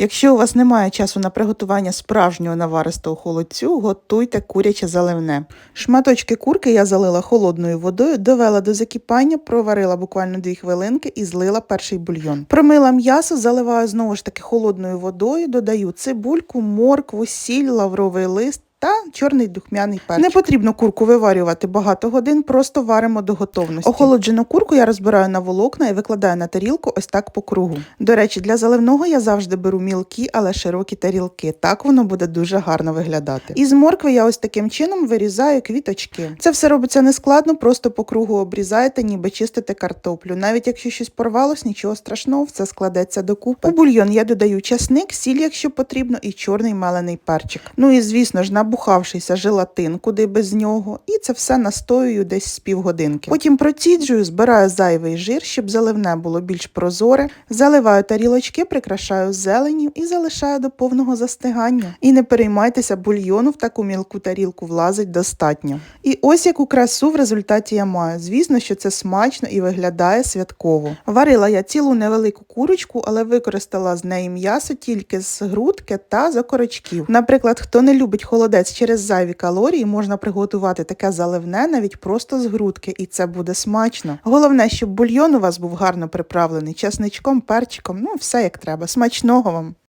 Якщо у вас немає часу на приготування справжнього наваристого холодцю, готуйте куряче заливне. Шматочки курки я залила холодною водою, довела до закипання, проварила буквально 2 хвилинки і злила перший бульйон. Промила м'ясо, заливаю знову ж таки холодною водою, додаю цибульку, моркву, сіль, лавровий лист. Та чорний духмяний перчик. Не потрібно курку виварювати багато годин, просто варимо до готовності. Охолоджену курку я розбираю на волокна і викладаю на тарілку ось так по кругу. До речі, для заливного я завжди беру мілкі, але широкі тарілки. Так воно буде дуже гарно виглядати. Із моркви я ось таким чином вирізаю квіточки. Це все робиться нескладно, просто по кругу обрізаєте, ніби чистите картоплю. Навіть якщо щось порвалось, нічого страшного, все складеться докупи. У бульйон я додаю часник, сіль, якщо потрібно, і чорний мелений перчик. Ну і звісно ж, набухавшийся желатин, куди без нього, і це все настоюю десь з півгодинки. Потім проціджую, збираю зайвий жир, щоб заливне було більш прозоре. Заливаю тарілочки, прикрашаю зеленню і залишаю до повного застигання. І не переймайтеся, бульйону в таку мілку тарілку влазить достатньо. І ось яку красу в результаті я маю. Звісно, що це смачно і виглядає святково. Варила я цілу невелику курочку, але використала з неї м'ясо тільки з грудки та з окорочків. Наприклад, хто не любить холодець через зайві калорії, можна приготувати таке заливне навіть просто з грудки, і це буде смачно. Головне, щоб бульйон у вас був гарно приправлений часничком, перчиком, ну все як треба. Смачного вам!